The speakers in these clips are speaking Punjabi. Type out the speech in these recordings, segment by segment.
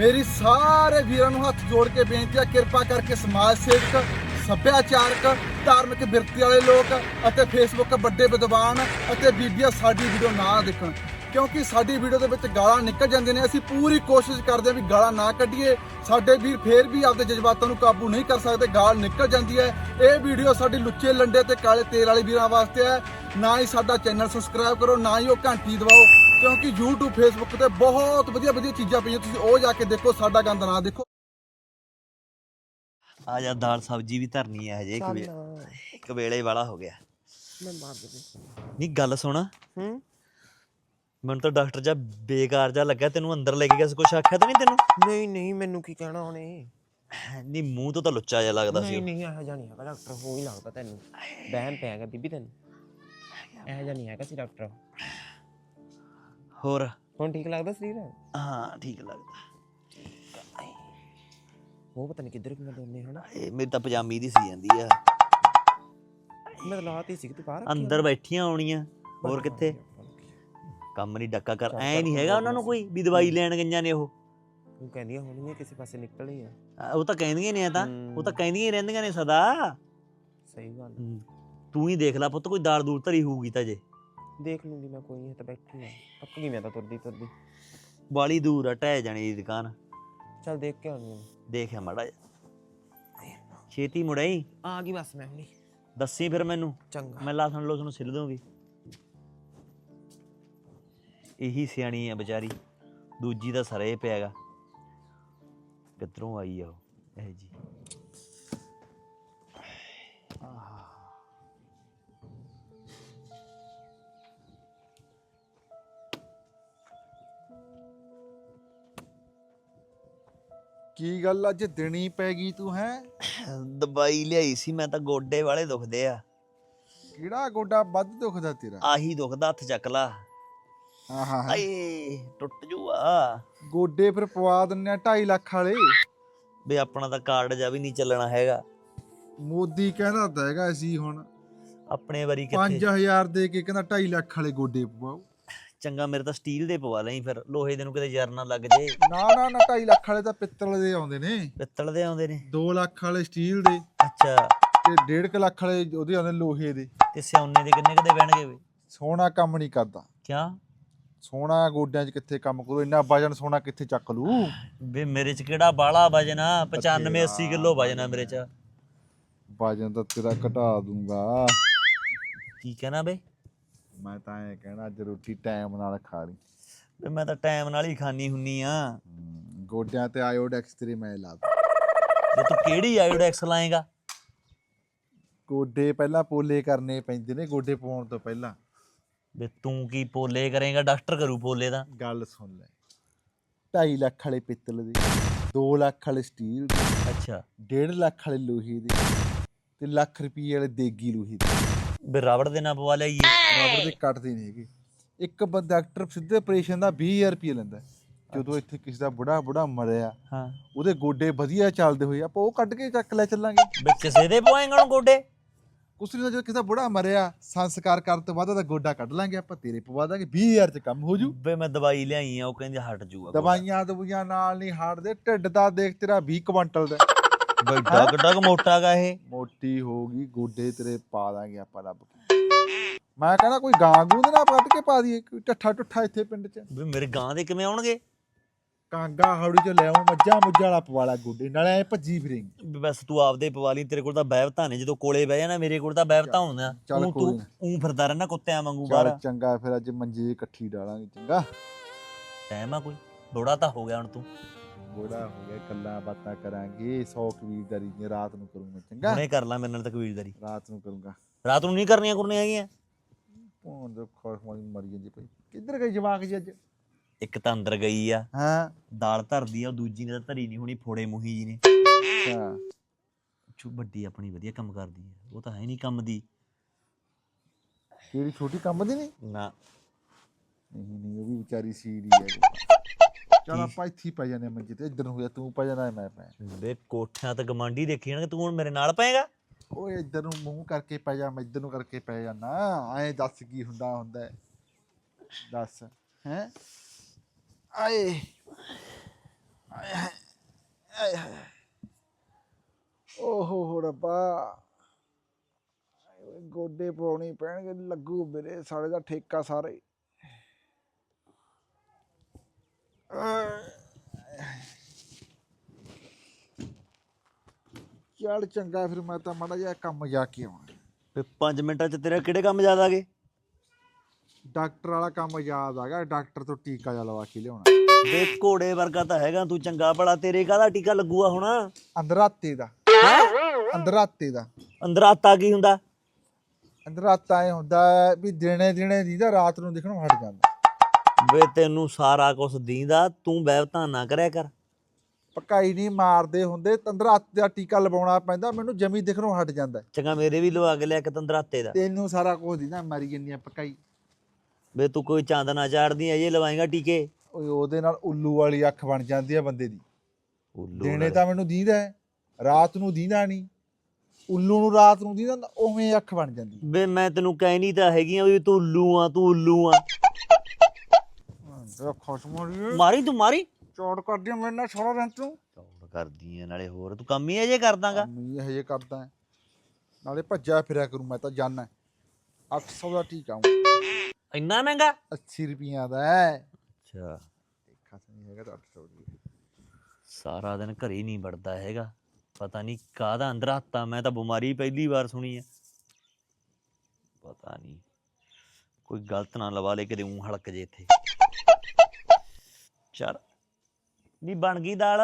ਮੇਰੀ ਸਾਰੇ ਵੀਰਾਂ ਨੂੰ ਹੱਥ ਜੋੜ ਕੇ ਬੇਨਤੀ ਹੈ ਕਿਰਪਾ ਕਰਕੇ ਸਮਾਜ ਸੇਵਕ, ਸੱਭਿਆਚਾਰਕ, ਧਾਰਮਿਕ ਬਿਰਤੀ ਵਾਲੇ ਲੋਕ ਅਤੇ ਫੇਸਬੁੱਕ ਵੱਡੇ ਵਿਦਵਾਨ ਅਤੇ ਬੀਬੀਆਂ, ਸਾਡੀ ਵੀਡੀਓ ਨਾ ਦੇਖਣ। ਕਿਉਂਕਿ ਸਾਡੀ ਵੀਡੀਓ ਦੇ ਵਿੱਚ ਗਾਲਾਂ ਨਿਕਲ ਜਾਂਦੀਆਂ ਨੇ, ਅਸੀਂ ਪੂਰੀ ਕੋਸ਼ਿਸ਼ ਕਰਦੇ ਹਾਂ ਵੀ ਗਾਲਾਂ ਨਾ ਕੱਢੀਏ। ਸਾਡੇ ਵੀਰ ਫੇਰ ਵੀ ਆਪਦੇ ਜਜ਼ਬਾਤਾਂ ਨੂੰ ਕਾਬੂ ਨਹੀਂ ਕਰ ਸਕਦੇ, ਗਾਲ ਨਿਕਲ ਜਾਂਦੀ ਹੈ। ਇਹ ਵੀਡੀਓ ਸਾਡੀ ਲੁੱਚੇ ਲੰਡੇ ਤੇ ਕਾਲੇ ਤੇਲ ਵਾਲੇ ਵੀਰਾਂ ਵਾਸਤੇ ਹੈ। ਨਾ ਹੀ ਸਾਡਾ ਚੈਨਲ ਸਬਸਕ੍ਰਾਈਬ ਕਰੋ, ਨਾ ਹੀ ਉਹ ਘੰਟੀ ਦਬਾਓ। ਕਿਉਂਕਿ YouTube Facebook ਤੇ ਬਹੁਤ ਵਧੀਆ ਵਧੀਆ ਚੀਜ਼ਾਂ ਪਈਆਂ। ਤੁਸੀਂ ਉਹ ਜਾ ਕੇ ਦੇਖੋ ਸਾਡਾ ਗੰਦ ਨਾ ਦੇਖੋ। ਆ ਜਾ ਦਾਲ ਸਬਜੀ ਵੀ ਧਰਨੀ ਆ ਹਜੇ ਇੱਕ ਵੇ ਇੱਕ ਵੇਲੇ ਵਾਲਾ ਹੋ ਗਿਆ। ਮੈਂ ਮਾਰ ਦੇ ਨਹੀਂ ਗੱਲ ਸੁਣ। ਹੂੰ? ਮੈਨੂੰ ਤਾਂ ਡਾਕਟਰ ਜਾ ਬੇਕਾਰ ਜਾ ਲੱਗਾ ਤੈਨੂੰ ਅੰਦਰ ਲੈ ਕੇ ਗਿਆ ਸੀ ਕੁਛ ਆਖਿਆ ਤਾਂ ਨਹੀਂ ਤੈਨੂੰ? ਨਹੀਂ ਨਹੀਂ ਮੈਨੂੰ ਕੀ ਕਹਿਣਾ ਉਹਨੇ ਨਹੀਂ ਮੂੰਹ ਤੋਂ ਤਾਂ ਲੁੱਚਾ ਜਿਹਾ ਲੱਗਦਾ ਸੀ ਨਹੀਂ। ਨਹੀਂ ਇਹੋ ਨਹੀਂ ਹੈਗਾ ਡਾਕਟਰ ਹੋ ਹੀ ਲੱਗਦਾ ਤੈਨੂੰ। ਬਹਿਮ ਪਿਆ ਗਿਆ ਬੀਬੀ ਤੈਨੂੰ। ਇਹੋ ਨਹੀਂ ਹੈਗਾ ਸੀ ਡਾਕਟਰ। ਹੋਰ? ਹੁਣ ਠੀਕ ਲੱਗਦਾ ਸਰੀਰ? ਹਾਂ ਠੀਕ ਲੱਗਦਾ। ਉਹ ਪਤਾ ਨਹੀਂ ਕਿੱਧਰ ਕਿਵੇਂ ਦੋਨੇ ਹਨਾ। ਇਹ ਮੇਰੀ ਤਾਂ ਪਜਾਮੀ ਦੀ ਸੀ ਜਾਂਦੀ ਆ। ਮੈਂ ਲਾਤੀ ਸੀ ਤੂੰ ਬਾਹਰ ਅੰਦਰ ਬੈਠੀਆਂ ਆਉਣੀਆਂ ਹੋਰ ਕਿੱਥੇ? ਕੰਮ ਨਹੀਂ ਡੱਕਾ ਕਰ ਐ ਨਹੀਂ ਹੈਗਾ ਉਹਨਾਂ ਨੂੰ ਕੋਈ ਵੀ ਦਵਾਈ ਲੈਣ ਗਈਆਂ ਨੇ ਉਹ। ਤੂੰ ਕਹਿੰਦੀਆਂ ਹੋਣਗੀਆਂ ਕਿਸੇ ਪਾਸੇ ਨਿਕਲੀ ਆ। ਆ, ਉਹ ਤਾਂ ਕਹਿੰਦੀਆਂ ਨੇ ਆ ਤਾਂ ਉਹ ਤਾਂ ਕਹਿੰਦੀਆਂ ਹੀ ਰਹਿੰਦੀਆਂ ਨੇ ਸਦਾ। ਸਹੀ ਗੱਲ ਤੂੰ ਹੀ ਦੇਖ ਲੈ ਪੁੱਤ ਕੋਈ ਦਾਲ ਦੂਲ ਧਰੀ ਹੋਊਗੀ ਤਾਂ ਜੇ। ਦੇਖ ਲੂੰਗੀ ਮੈਂ ਕੋਈ ਨਹੀਂ ਤਾਂ ਬੈਠੀ ਆ। ਪੱਕ ਗਈ ਮੈਂ ਤਾਂ ਤੁਰਦੀ ਤੁਰਦੀ। ਬਾਲੀ ਦੂਰ ਆ ਟਹਿ ਜਾਣੀ ਦੀ ਦੁਕਾਨ। ਚੱਲ ਦੇਖ ਕੇ ਆਉਣੀ ਦੇਖਿਆ ਮਾੜਾ ਛੇਤੀ ਮੁੜਾਈ ਆ ਗਈ ਬਸ ਮੈਂ ਹੁਣੀ। ਦੱਸੀ ਫਿਰ ਮੈਨੂੰ। ਚੰਗਾ। ਮੈਂ ਲਾਸਣ ਲੋਸ ਨੂੰ ਸਿੱਲ ਦੂੰਗੀ ਇਹੀ ਸਿਆਣੀ ਆ ਵਿਚਾਰੀ। ਦੂਜੀ ਦਾ ਸਰੇ ਪਿਆਗਾ ਕਿੱਧਰੋਂ ਆਈ ਆ ਉਹ? ਇਹ ਜੀ। ਕੀ ਗੱਲ ਅੱਜ ਦਿਨੀ ਪੈ ਗਈ ਤੂੰ ਹੈ? ਦਵਾਈ ਲਿਆਈ ਸੀ ਮੈਂ ਤਾਂ ਗੋਡੇ ਵਾਲੇ ਦੁਖਦੇ ਆ। ਕਿਹੜਾ ਗੋਡਾ ਵੱਧ ਦੁਖਦਾ ਤੇਰਾ? ਆਹੀ ਦੁਖਦਾ ਹੱਥ ਚੱਕ ਲਾ। ਹਾਂ ਹਾਂ ਹਾਂ। ਆਏ ਟੁੱਟ ਜੂਆ। ਗੋਡੇ ਫਿਰ ਪਵਾ ਦਿੰਨੇ ਆ 2.5 ਲੱਖ ਵਾਲੇ। ਵੀ ਆਪਣਾ ਤਾਂ ਕਾਰਡ ਜਾ ਵੀ ਨਹੀਂ ਚੱਲਣਾ ਹੈਗਾ। ਮੋਦੀ ਕਹਿੰਦਾ ਤਾਂ ਹੈਗਾ ਅਸੀਂ ਹੁਣ ਆਪਣੇ ਵਾਰੀ ਕਿੱਥੇ? 5000 ਦੇ ਕੇ ਕਹਿੰਦਾ 2.5 ਲੱਖ ਵਾਲੇ ਗੋਡੇ ਪਵਾਓ। ਚੰਗਾ ਮੇਰੇ ਤਾਂ ਸਟੀਲ ਦੇ ਪਵਾ ਲਈ ਫਿਰ ਲੋਹੇ ਦੇ ਨੂੰ ਕਿਤੇ ਜ਼ਰ ਨਾ ਲੱਗ ਜੇ। ਨਾ ਨਾ ਨਾ 2.5 ਲੱਖ ਵਾਲੇ ਤਾਂ ਪਿੱਤਲ ਦੇ ਆਉਂਦੇ ਨੇ। ਪਿੱਤਲ ਦੇ ਆਉਂਦੇ ਨੇ। 2 ਲੱਖ ਵਾਲੇ ਸਟੀਲ ਦੇ ਅੱਛਾ। ਤੇ 1.5 ਲੱਖ ਵਾਲੇ ਉਹਦੇ ਆਉਂਦੇ ਲੋਹੇ ਦੇ। ਤੇ ਸਿਆਉਨੇ ਦੇ ਕਿੰਨੇ ਕਦੇ ਬਹਿਣਗੇ ਵੇ? ਸੋਨਾ ਕੰਮ ਨਹੀਂ ਕਰਦਾ। ਕਿਆ? ਸੋਨਾ ਗੋਡਿਆਂ 'ਚ ਕਿੱਥੇ ਕੰਮ ਕਰੂ ਇੰਨਾ ਵਜਨ ਸੋਨਾ ਕਿੱਥੇ ਚੱਕ ਲੂ? ਵੇ ਮੇਰੇ ਚ ਕਿਹੜਾ ਬਾਲਾ ਵਜਨ ਆ? 95 80 ਕਿਲੋ ਵਜਨ ਆ ਮੇਰੇ ਚ। ਵਜਨ ਤਾਂ ਤੇਰਾ ਘਟਾ ਦੂੰਗਾ। ਕੀ ਕਹਿਣਾ ਬੇ ਮੈਂ ਤਾਂ ਐ ਕਹਿਣਾ ਅੱਜ ਰੋਟੀ ਟਾਈਮ ਨਾਲ ਖਾ ਲਈ। ਵੇ ਮੈਂ ਤਾਂ ਟਾਈਮ ਨਾਲ ਹੀ ਖਾਣੀ ਹੁੰਨੀ ਆ। ਹਮ, ਗੋਡਿਆਂ ਤੇ ਆਇਓਡੈਕਸ ਤੇਰੇ ਮੈਂ ਲਾ ਦੂੰ। ਜੇ ਤੂੰ ਕਿਹੜੀ ਆਇਓਡੈਕਸ ਲਾਏਗਾ? ਗੋਡੇ ਪਹਿਲਾਂ ਪੋਲੇ ਕਰਨੇ ਪੈਂਦੇ ਨੇ ਗੋਡੇ ਪਾਉਣ ਤੋਂ ਪਹਿਲਾਂ। ਵੇ ਤੂੰ ਕੀ ਪੋਲੇ ਕਰੇਗਾ? ਡਾਕਟਰ ਕਰੂ ਪੋਲੇ ਦਾ ਗੱਲ ਸੁਣ ਲੈ। 2.5 ਲੱਖ ਵਾਲੇ ਪਿੱਤਲ ਦੇ 2 ਲੱਖ ਵਾਲੇ ਸਟੀਲ ਦੇ ਅੱਛਾ। 1.5 ਲੱਖ ਵਾਲੇ ਲੋਹੇ ਦੇ ਤੇ ਲੱਖ ਰੁਪਏ ਵਾਲੇ ਦੇਗੀ ਲੋਹੇ ਦੇ। ਵੇ ਰਬੜ ਦੇ ਨਾਲ ਪਵਾ ਲਈਏ ਰਬੜ ਦੇ ਕੱਟਦੇ ਨਹੀਂ ਹੈਗੇ। ਇੱਕ ਬੰਦਾ ਡਾਕਟਰ ਸਿੱਧੇ ਆਪਰੇਸ਼ਨ ਦਾ 20000 ਰੁਪਏ ਲੈਂਦਾ ਜਦੋਂ ਇੱਥੇ ਕਿਸੇ ਦਾ ਬੁੜਾ ਬੁੜਾ ਮਰਿਆ ਹਾਂ। ਉਹਦੇ ਗੋਡੇ ਵਧੀਆ ਚੱਲਦੇ ਹੋਏ ਆਪਾਂ ਉਹ ਕੱਢ ਕੇ ਚੱਕ ਲੈ ਚੱਲਾਂਗੇ। ਵੇ ਕਿਸੇ ਦੇ ਪਵਾਏਗਾ ਨੂੰ ਗੋਡੇ? ਕੁਛ ਨਹੀਂ ਜਦੋਂ ਕਿਸੇ ਦਾ ਬੁੜਾ ਮਰਿਆ ਸੰਸਕਾਰ ਕਰਨ ਤੋਂ ਬਾਅਦ ਉਹਦਾ ਗੋਡਾ ਕੱਢ ਲਾਂਗੇ ਆਪਾਂ ਤੇਰੇ ਪਵਾ ਦਾਂਗੇ 20000 ਚ ਕੰਮ ਹੋ ਜੂ। ਵੇ ਮੈਂ ਦਵਾਈ ਲਿਆਈ ਆ ਉਹ ਕਹਿੰਦੇ ਹਟ ਜੂਗਾ ਗੋਡਾ। ਦਵਾਈਆਂ ਦਵਾਈਆਂ ਨਾਲ ਨਹੀਂ ਹਾਰਦੇ ਢਿੱਡ ਦਾ ਦੇਖ ਤੇਰਾ 20 ਕੁਇੰਟਲ ਦਾ। ਬਈ ਡਗ ਡਗ ਮੋਟਾ ਗਾ ਇਹ। ਮੋਟੀ ਹੋਗੀ ਗੋਡੇ ਤੇਰੇ ਪਾ ਦਾਂਗੇ ਆਪਾਂ ਰੱਬ ਕੇ। ਮੈਂ ਕਹਿੰਦਾ ਕੋਈ ਗਾਂ ਗੂੰ ਦੇ ਨਾਲ ਕੱਢ ਕੇ ਪਾ ਦਈਏ ਕੋਈ ਟੱਠਾ ਟੁੱਠਾ ਇੱਥੇ ਪਿੰਡ 'ਚ। ਵੀ ਮੇਰੇ ਗਾਂ ਦੇ ਕਿਵੇਂ ਆਉਣਗੇ? ਕਾਂਗਾ ਹਾੜੀ 'ਚ ਲੈ ਆਉਂ ਮੱਝਾਂ ਮੁੱਝਾਂ ਵਾਲਾ ਪਵਾਲਾ ਗੋਡੇ ਨਾਲੇ ਐ ਭੱਜੀ ਫਿਰੇਂਗੀ। ਵੀ ਬਸ ਤੂੰ ਆਪਦੇ ਪਵਾ ਲਈ ਤੇਰੇ ਕੋਲ ਤਾਂ ਬੈਵਤਾ ਨੇ ਜਦੋਂ ਕੋਲੇ ਬਹਿ ਜਾਣਾ ਮੇਰੇ ਕੋਲ ਤਾਂ ਬੈਵਤਾ ਹੁੰਦਾ ਚੱਲ ਊਂ ਕੋਈ ਤੂੰ ਨਾ। ਉਂ ਫਿਰਦਾ ਰਹਿਣਾ ਕੁੱਤਿਆਂ ਵਾਂਗੂ ਚੱਲ ਬਾਹਰ। ਚੰਗਾ ਫਿਰ ਅੱਜ ਮੰਜੇ ਇਕੱਠੀ ਡਾਲਾਂਗੇ ਚੰਗਾ। ਟਾਈਮ ਆ ਕੋਈ? ਬੁੜਾ ਤਾਂ ਹੋ ਗਿਆ ਹੁਣ ਤੂੰ। ਬੋੜਾ ਹੋ ਗਿਆ ਗੱਲਾਂ ਬਾਤਾਂ ਕਰਾਂਗੇ 100 ਕਬੀਲਦਾਰੀ ਦੀਆਂ ਰਾਤ ਨੂੰ ਕਰੂੰਗਾ ਚੰਗਾ। ਹੁਣੇ ਕਰ ਲੈ ਮੇਰੇ ਨਾਲ ਤਕਵੀਰਦਾਰੀ ਰਾਤ ਨੂੰ ਕਰੂੰਗਾ। ਰਾਤ ਨੂੰ ਨਹੀਂ ਕਰਨੀਆਂ ਕਰਨੀਆਂ ਹੈਗੀਆਂ? ਭੋਣ ਦੇ ਖੋਖ ਮਾਰੀ ਮਰੀ ਜਾਂਦੀ ਪਈ। ਕਿੱਧਰ ਗਈ ਜਵਾਕ ਜੀ ਅੱਜ? ਇੱਕ ਤਾਂ ਅੰਦਰ ਗਈ ਆ। ਹਾਂ। ਦਾਲ ਧਰਦੀ ਆ ਉਹ ਦੂਜੀ ਨੇ ਤਾਂ ਧਰੀ ਨਹੀਂ ਹੋਣੀ ਫੋੜੇ ਮੂਹੀ ਜੀ ਨੇ। ਅੱਛਾ। ਛੋ ਵੱਡੀ ਆਪਣੀ ਵਧੀਆ ਕੰਮ ਕਰਦੀ ਆ। ਉਹ ਤਾਂ ਹੈ ਨਹੀਂ ਕੰਮ ਦੀ। ਤੇਰੀ ਛੋਟੀ ਕੰਮ ਦੀ ਨਹੀਂ? ਨਾ। ਨਹੀਂ ਨਹੀਂ ਉਹ ਵੀ ਵਿਚਾਰੀ ਸੀਰੀ ਹੈ ਚਲ ਆਪਾਂ ਇੱਥੇ ਹੀ ਪੈ ਜਾਂਦੇ ਹਾਂ ਮੰਜੇ ਤੇ। ਇੱਧਰ ਨੂੰ ਹੋ ਜਾ ਤੂੰ ਪੈ ਜਾਣਾ ਮੈਂ ਪੈ। ਵੇ ਕੋਠਿਆਂ ਤੇ ਗਮਾਂਡੀ ਦੇਖੀ ਜਾਣਗੇ ਤੂੰ ਹੁਣ ਮੇਰੇ ਨਾਲ ਪਏਗਾ? ਓਏ ਇੱਧਰ ਨੂੰ ਮੂੰਹ ਕਰਕੇ ਪੈ ਜਾ, ਮੈਂ ਇੱਧਰ ਨੂੰ ਕਰਕੇ ਪੈ ਜਾਣਾ ਐਂ ਦੱਸ ਕੀ ਹੁੰਦਾ ਹੁੰਦਾ ਹੈ। ਦੱਸ, ਹੈ? ਆਏ। ਓਹੋ ਹੋ ਰੱਬਾ। ਓਏ, ਗੋਡੇ ਪਾਉਣੀ ਪੈਣਗੇ, ਲੱਗੂ ਮੇਰੇ ਸਾਲੇ ਦਾ ਠੇਕਾ ਸਾਰੇ। ਚੱਲ ਚੰਗਾ ਫਿਰ ਮੈਂ ਤਾਂ ਮਾੜਾ ਜਿਹਾ ਕੰਮ ਜਾ ਕੇ ਆਉਣਾ। ਤੇ 5 ਮਿੰਟਾਂ ਚ ਤੇਰੇ ਕਿਹੜੇ ਕੰਮ ਜ਼ਿਆਦਾ ਗਏ? ਡਾਕਟਰ ਵਾਲਾ ਕੰਮ ਯਾਦ ਆ ਗਿਆ ਡਾਕਟਰ ਤੋਂ ਟੀਕਾ ਜਿਹਾ ਲਵਾ ਕੇ ਲਿਆਉਣਾ। ਵੇ ਘੋੜੇ ਵਰਗਾ ਤਾਂ ਹੈਗਾ ਤੂੰ ਚੰਗਾ ਭਲਾ ਤੇਰੇ ਕਾਹਦਾ ਟੀਕਾ ਲੱਗੂਗਾ ਹੁਣ? ਅੰਦਰਾਤੇ ਦਾ। ਅੰਦਰਾਤੇ ਦਾ। ਅੰਦਰਾਤਾ ਕੀ ਹੁੰਦਾ? ਅੰਦਰਾਤਾ ਇਹ ਹੁੰਦਾ ਵੀ ਦਿਨੇ ਦਿਨੇ ਦੀ ਦਾ ਰਾਤ ਨੂੰ ਦਿਖਣੋਂ ਹਟ ਜਾਂਦਾ। ਵੇ ਤੈਨੂੰ ਸਾਰਾ ਕੁਝ ਦੀਂਦਾ ਤੂੰ ਬੈਵਤਾ ਨਾ ਕਰਿਆ ਕਰ। ਪਕਾਈ ਨਹੀਂ ਮਾਰਦੇ ਹੁੰਦੇ ਤੰਦਰਾਤੇ ਦਾ ਟੀਕਾ ਲਵਾਉਣਾ ਪੈਂਦਾ ਮੈਨੂੰ ਜਮੀ ਦਿਖਣੋਂ ਹਟ ਜਾਂਦਾ ਚੰਗਾ ਮੇਰੇ ਵੀ ਲਵਾ ਕੇ ਲਿਆ ਕਿ ਤੰਦਰਾਤੇ ਦਾ। ਤੈਨੂੰ ਸਾਰਾ ਕੁਝ ਦੀਦਾ ਮਰੀ ਜੰਨੀਆਂ ਪਕਾਈ। ਵੇ ਤੂੰ ਕੋਈ ਚਾਂਦਨਾ ਚਾੜਦੀ ਐ ਇਹ ਲਵਾਏਗਾ ਟੀਕੇ। ਓਏ ਉਹਦੇ ਨਾਲ ਉੱਲੂ ਵਾਲੀ ਅੱਖ ਬਣ ਜਾਂਦੀ ਆ ਬੰਦੇ ਦੀ। ਉੱਲੂ ਨਾਲ। ਤਾਂ ਮੈਨੂੰ ਦੀਦਾ ਹੈ, ਰਾਤ ਨੂੰ ਦੀਦਾ ਨਹੀਂ। ਉੱਲੂ ਨੂੰ ਰਾਤ ਨੂੰ ਦੀਦਾ ਉਵੇਂ ਅੱਖ ਬਣ ਜਾਂਦੀ ਵੇ ਮੈਂ ਤੈਨੂੰ ਕਹਿਣੀ ਤਾਂ ਹੈਗੀ ਆ ਵੀ ਤੂੰ ਉੱਲੂ ਆ ਤੂੰ ਉੱਲੂ ਆ। ਮਾਰੀ ਤੂੰ ਮਾਰੀ। ਚੌੜ ਕਰਦੀ ਆ ਮੇਰੇ ਨਾਲ ਸਾਰਾ ਦਿਨ ਤੂੰ। ਚੌੜ ਕਰਦੀ ਐ ਨਾਲੇ ਹੋਰ ਤੂੰ ਕੰਮ ਹੀ ਅਜੇ ਕਰਦਾਗਾ। ਮੈਂ ਇਹ ਕਰਦਾ ਹੈ। ਨਾਲੇ ਭੱਜਿਆ ਫਿਰਿਆ ਕਰੂੰ ਮੈਂ ਤਾਂ ਜਾਣਾ 800 ਦਾ ਟੀਕਾ ਹੂੰ ਇੰਨਾ ਮਹਿੰਗਾ? 80 ਰੁਪਈਆਂ ਦਾ ਹੈ ਅੱਛਾ। ਦੇਖਾ ਨਹੀਂ ਹੈਗਾ ਤਾਂ 800 ਦੀ। ਸਾਰਾ ਦਿਨ ਘਰੇ ਹੀ ਨਹੀਂ ਵੜਦਾ ਹੈਗਾ। ਪਤਾ ਨਹੀਂ ਕਾਹਦਾ ਅੰਦਰ ਹੱਤਾ ਮੈਂ ਤਾਂ ਬਿਮਾਰੀ ਪਹਿਲੀ ਵਾਰ ਸੁਣੀ ਹੈ ਪਤਾ ਨਹੀਂ। ਕੋਈ ਗਲਤ ਨਾ ਲਵਾ ਲੇ ਕਿਤੇ ਉਂ ਹਲਕ ਜੇ ਇੱਥੇ। ਚਲ। ਨਹੀਂ ਬਣ ਗਈ ਦਾਲ।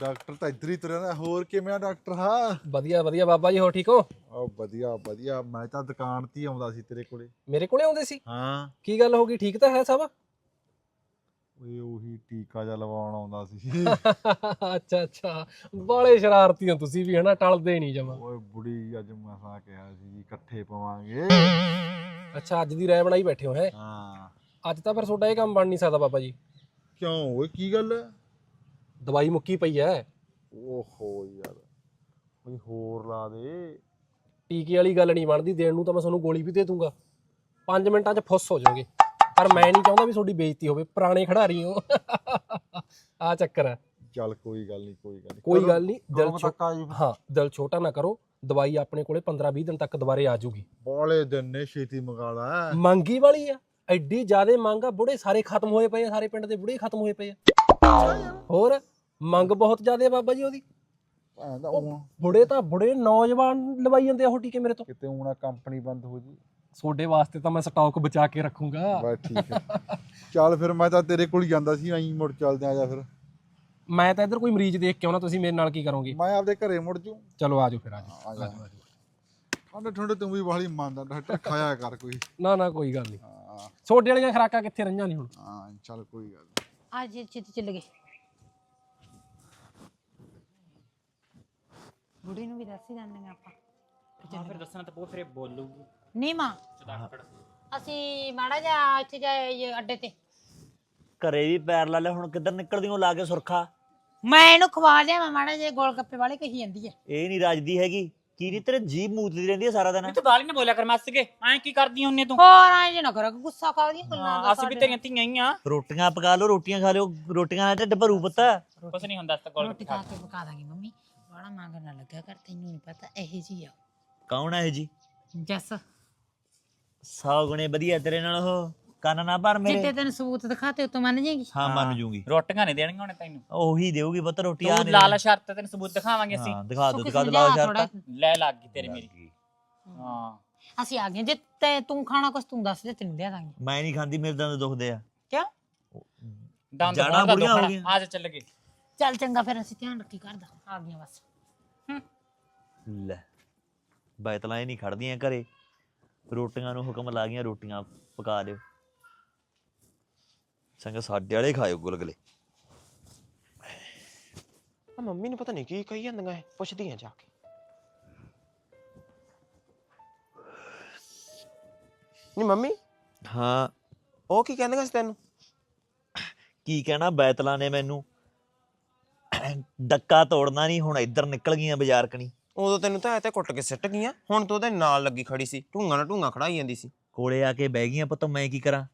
ਡਾਕਟਰ ਤਾਂ ਇੱਧਰ ਹੀ ਤੁਰਿਆ ਨਾ ਹੋਰ ਕਿਵੇਂ ਆ ਡਾਕਟਰ? ਹਾਂ। ਵਧੀਆ ਵਧੀਆ ਬਾਬਾ ਜੀ ਹੋ ਠੀਕ ਹੋ? ਉਹ ਵਧੀਆ ਵਧੀਆ। ਮੈਂ ਤਾਂ ਦੁਕਾਨ ਤੇ ਹੀ ਆਉਂਦਾ ਸੀ ਤੇਰੇ ਕੋਲੇ। ਮੇਰੇ ਕੋਲੇ ਆਉਂਦੇ ਸੀ? ਹਾਂ। ਕੀ ਗੱਲ ਹੋ ਗਈ? ਠੀਕ ਤਾਂ ਹੈ ਸਭ? ਓਏ ਉਹੀ ਟੀਕਾ ਜਿਹਾ ਲਵਾਉਣ ਆਉਂਦਾ ਸੀ। ਅੱਛਾ ਅੱਛਾ। ਬਾਲੇ ਸ਼ਰਾਰਤੀ ਹੋ ਤੁਸੀਂ ਵੀ ਹਨਾ? ਟਲਦੇ ਨਹੀਂ ਜਮਾ। ਓਏ ਬੁੜੀ ਅੱਜ ਮਸਾਂ ਕਿਹਾ ਸੀ ਜੀ ਇਕੱਠੇ ਪਵਾਂਗੇ। ਅੱਛਾ ਅੱਜ ਦੀ ਰਾਇ ਬਣਾਈ ਬੈਠੇ ਹੋ ਹੈ? ਹਾਂ। ਅੱਜ ਤਾਂ ਫਿਰ ਤੁਹਾਡਾ ਇਹ ਕੰਮ ਬਣ ਨਹੀਂ ਸਕਦਾ ਬਾਬਾ ਜੀ। ਕਿਉਂ? ਓਏ ਕੀ ਗੱਲ ਹੈ? ਦਵਾਈ ਮੁੱਕੀ ਪਈ ਐ ਓਹੋ ਯਾਰ। ਕੋਈ ਹੋਰ ਲਾ ਦੇ। ਟੀਕੇ ਵਾਲੀ ਗੱਲ ਨਹੀਂ ਬਣਦੀ ਦੇਣ ਨੂੰ ਤਾਂ ਮੈਂ ਤੁਹਾਨੂੰ ਗੋਲੀ ਵੀ ਦੇ ਦੂੰਗਾ। 5 ਮਿੰਟਾਂ 'ਚ ਫੁੱਸ ਹੋ ਜਾਓਗੇ। ਪਰ ਮੈਂ ਨਹੀਂ ਚਾਹੁੰਦਾ ਵੀ ਤੁਹਾਡੀ ਬੇਇੱਜ਼ਤੀ ਹੋਵੇ ਪੁਰਾਣੇ ਖਿਡਾਰੀ ਹੋ। ਆ ਚੱਕਰ ਹੈ। ਚੱਲ ਕੋਈ ਗੱਲ ਨਹੀਂ ਕੋਈ ਗੱਲ ਨਹੀਂ। ਕੋਈ ਗੱਲ ਨਹੀਂ ਦਿਲ ਦਿਲ ਛੋ- ਤੱਕ ਆ ਜੀ ਹਾਂ ਦਿਲ ਛੋਟਾ ਨਾ ਕਰੋ। ਦਵਾਈ ਆਪਣੇ ਕੋਲੇ 15-20 ਦਿਨ ਤੱਕ ਦੁਬਾਰੇ ਆ ਜਾਊਗੀ। ਬੋਲੇ ਦਿਨ ਨੇ ਛੇਤੀ ਮੰਗਾ ਲਾ। ਮੰਗੀ ਵਾਲੀ ਆ। ਐਡੀ ਜ਼ਿਆਦੇ ਮੰਗ ਆ ਬੁੜੇ ਸਾਰੇ ਖਤਮ ਹੋਏ ਪਏ ਆ ਸਾਰੇ ਪਿੰਡ ਦੇ ਬੁੜੇ ਹੀ ਖਤਮ ਹੋਏ ਪਏ ਆ। ਹੋਰ ਮੰਗ ਬਹੁਤ ਜ਼ਿਆਦੇ ਆ ਬਾਬਾ ਜੀ ਉਹਦੀ। ਭੈਣ ਦਾ ਊਂ ਬੁੜੇ ਤਾਂ ਬੁੜੇ ਨੌਜਵਾਨ ਲਵਾਈ ਜਾਂਦੇ ਆ ਉਹ ਟੀਕੇ ਮੇਰੇ ਤੋਂ। ਕਿਤੇ ਊਣਾ ਕੰਪਨੀ ਬੰਦ ਹੋ ਜੀ। ਤੁਹਾਡੇ ਵਾਸਤੇ ਤਾਂ ਮੈਂ ਸਟਾਕ ਬਚਾ ਕੇ ਰੱਖੂੰਗਾ। ਬਸ ਠੀਕ ਹੈ। ਚੱਲ ਫਿਰ ਮੈਂ ਤਾਂ ਤੇਰੇ ਕੋਲ ਹੀ ਜਾਂਦਾ ਸੀ ਐਂ ਮੁੜ ਚੱਲਦੇ ਆ ਜਾ ਫਿਰ। ਮੈਂ ਤਾਂ ਇੱਧਰ ਕੋਈ ਮਰੀਜ਼ ਦੇਖ ਕੇ ਆਉਣਾ ਤੁਸੀਂ ਮੇਰੇ ਨਾਲ ਕੀ ਕਰੋਗੇ? ਮੈਂ ਆਪਦੇ ਘਰੇ ਮੁੜ ਜੂ। ਚਲੋ ਆਜੋ ਫਿਰ ਆਜੋ ਠੰਡੇ ਠੰਡੇ ਤੂੰ ਵੀ ਬਾਹਲੀ ਮੰਨਦਾ ਖਾਇਆ ਕਰ ਕੋਈ। ਨਾ ਨਾ ਕੋਈ ਗੱਲ ਨਹੀਂ ਹਾਂ। ਛੋਟੇ ਵਾਲੀਆਂ ਖਰਾਕਾਂ ਕਿੱਥੇ ਰਹੀਆਂ ਨਹੀਂ ਹੁਣ? ਹਾਂ ਚੱਲ ਕੋਈ ਗੱਲ ਨੀ। ਅੱਜ ਚਿੱਤ ਚੱਲ ਗਏ। ਬੁੜੀ ਨੂੰ ਵੀ ਦੱਸ ਹੀ ਦਿੰਦੇ ਆਪਾਂ। ਹਾਂ ਫਿਰ ਦੱਸਣਾ ਤਾਂ ਬਹੁਤ ਫਿਰ ਬੋਲੂਗੀ। ਨਹੀਂ ਮਾਂ ਅਸੀਂ ਮਾੜਾ ਜਿਹਾ ਇੱਥੇ ਜਾਏ ਅੱਡੇ ਤੇ। ਘਰੇ ਵੀ ਪੈਰ ਲਾ ਲੈ ਹੁਣ ਕਿੱਧਰ ਨਿਕਲਦੀ ਹੋ ਲਾ ਕੇ ਸੁਰਖਾ। ਮੈਂ ਇਹਨੂੰ ਖਵਾ ਲਿਆ ਮਾੜਾ ਜਿਹਾ ਗੋਲ ਗੱਪੇ ਵਾਲੇ ਕਹੀ ਜਾਂਦੀ ਹੈ ਇਹ ਨਹੀਂ ਰਾਜਦੀ ਹੈਗੀ। ਕੀ ਨਹੀਂ ਤੇਰੇ ਜੀਭ ਮੂਤਦੀ ਰਹਿੰਦੀ ਹੈ ਸਾਰਾ ਦਿਨ। ਤੂੰ ਗਾਲੀ ਨਾ ਬੋਲਿਆ ਕਰ ਮੱਸ ਕੇ ਐਂ ਕੀ ਕਰਦੀ ਹੁੰਨੇ ਤੂੰ? ਹੋਰ ਆਏ ਜੇ ਨਾ ਕਰੋ ਗੁੱਸਾ ਕਰਦੀ ਗੱਲਾਂ ਦਾ ਅਸੀਂ ਵੀ ਤੇਰੀਆਂ ਧੀਆਂ ਹੀ ਆ। ਰੋਟੀਆਂ ਪਕਾ ਲਓ ਰੋਟੀਆਂ ਖਾ ਲਿਓ ਰੋਟੀਆਂ ਨਾਲ ਢਿੱਡ ਭਰੂ ਪੁੱਤ। ਕੁਛ ਨਹੀਂ ਹੁੰਦਾ ਤਾਂ ਗੋਲ ਰੋਟੀ ਖਾ ਕੇ ਪਕਾ ਦਾਂਗੀ ਮੰਮੀ। ਬੜਾ ਮੰਗ ਨਾ ਲੱਗਿਆ ਕਰ ਤੈਨੂੰ ਨਹੀਂ ਪਤਾ ਇਹੋ ਜੀ ਆ। ਕੌਣ ਹੈ ਇਹ ਜੀ? ਜੱਸ। ਸੌ ਗੁਣੇ ਵਧੀਆ ਤੇਰੇ ਨਾਲ ਉਹ। ਕੰਨ ਨਾ ਭਰ ਜਿੱਤੇ ਮੇਰੇ ਤੈਨੂੰ ਸਬੂਤ ਦਿਖਾਤੇ ਉਤੋਂ ਮੰਨ ਜਾਏਗੀ? ਹਾਂ ਮੰਨ ਜੂਗੀ। ਰੋਟੀਆਂ ਨਹੀਂ ਦੇਣਗੀਆਂ ਉਹਨੇ ਤੈਨੂੰ। ਉਹੀ ਦੇਊਗੀ ਪੁੱਤ ਰੋਟੀ ਆ ਤੂੰ ਲਾਲ ਸ਼ਰਤ ਤੈਨੂੰ ਸਬੂਤ ਦਿਖਾਵਾਂਗੇ ਅਸੀਂ। ਹਾਂ ਦਿਖਾ ਤੂੰ ਦਿਖਾ ਨੂੰ ਲਾਲ ਥੋੜ੍ਹਾ। ਲੈ ਲੱਗ ਗਈ ਤੇਰੀ ਮੇਰੀ। ਹਾਂ। ਅਸੀਂ ਆ ਗਏ ਜੇ ਤੇ ਤੂੰ ਖਾਣਾ ਕੁਛ ਤੂੰ ਦੱਸ ਦੇ ਤੈਨੂੰ ਦੇ ਦਾਂਗੇ। ਮੈਂ ਨਹੀਂ ਖਾਂਦੀ ਮੇਰੇ ਦੰਦ ਦੁਖਦੇ ਆ। ਕਿਉਂ? ਦੰਦ ਜਾਣਾ ਦਾ ਬੁੜੀਆਂ ਹੋ ਦੁੱਖਣਾ। ਗਈਆਂ। ਆ ਜਾ ਚੱਲ ਗਏ। ਚੱਲ ਚੰਗਾ ਫਿਰ ਅਸੀਂ ਧਿਆਨ ਰੱਖੀ ਕਰਦਾ ਆ ਗਈਆਂ ਬਸ। ਲੈ ਬੈਤਲਾਂ ਹੀ ਨਹੀਂ ਖੜਦੀਆਂ ਘਰੇ। ਰੋਟੀਆਂ ਨੂੰ ਹੁਕਮ ਲਾ ਗਈਆਂ ਰੋਟੀਆਂ ਪਕਾ ਲਿਓ ਸੰਗ ਸਾਡੇ ਵਾਲੇ ਖਾਇਓ ਗੁਲਗਲੇ। ਆ ਮੰਮੀ ਨੂੰ ਪਤਾ ਨਹੀਂ ਕੀ ਕਹੀ ਜਾਂਦੀਆਂ ਇਹ ਪੁੱਛਦੀਆਂ ਜਾ ਕੇ। ਨਹੀਂ ਮੰਮੀ? ਹਾਂ। ਉਹ ਕੀ ਕਹਿੰਦੀਆਂ ਸੀ ਤੈਨੂੰ? ਕੀ ਕਹਿਣਾ ਬੈਤਲਾਂ ਨੇ ਮੈਨੂੰ? ਡੱਕਾ ਤੋੜਨਾ ਨਹੀਂ ਹੁਣ ਇੱਧਰ ਨਿਕਲ ਗਈਆਂ ਬਾਜ਼ਾਰ ਕਣੀ। ਉਦੋਂ ਤੈਨੂੰ ਤਾਂ ਐ ਤੇ ਕੁੱਟ ਕੇ ਸਿੱਟ ਗਈਆਂ ਹੁਣ ਤੂੰ ਉਹਦੇ ਨਾਲ ਲੱਗੀ ਖੜੀ ਸੀ ਢੂੰਗਾ ਨਾਲ ਢੂੰਗਾ ਖੜਾਈ ਜਾਂਦੀ ਸੀ। ਕੋਲੇ ਆ ਕੇ ਬਹਿ ਗਈਆਂ ਪੁੱਤ ਮੈਂ ਕੀ ਕਰਾਂ?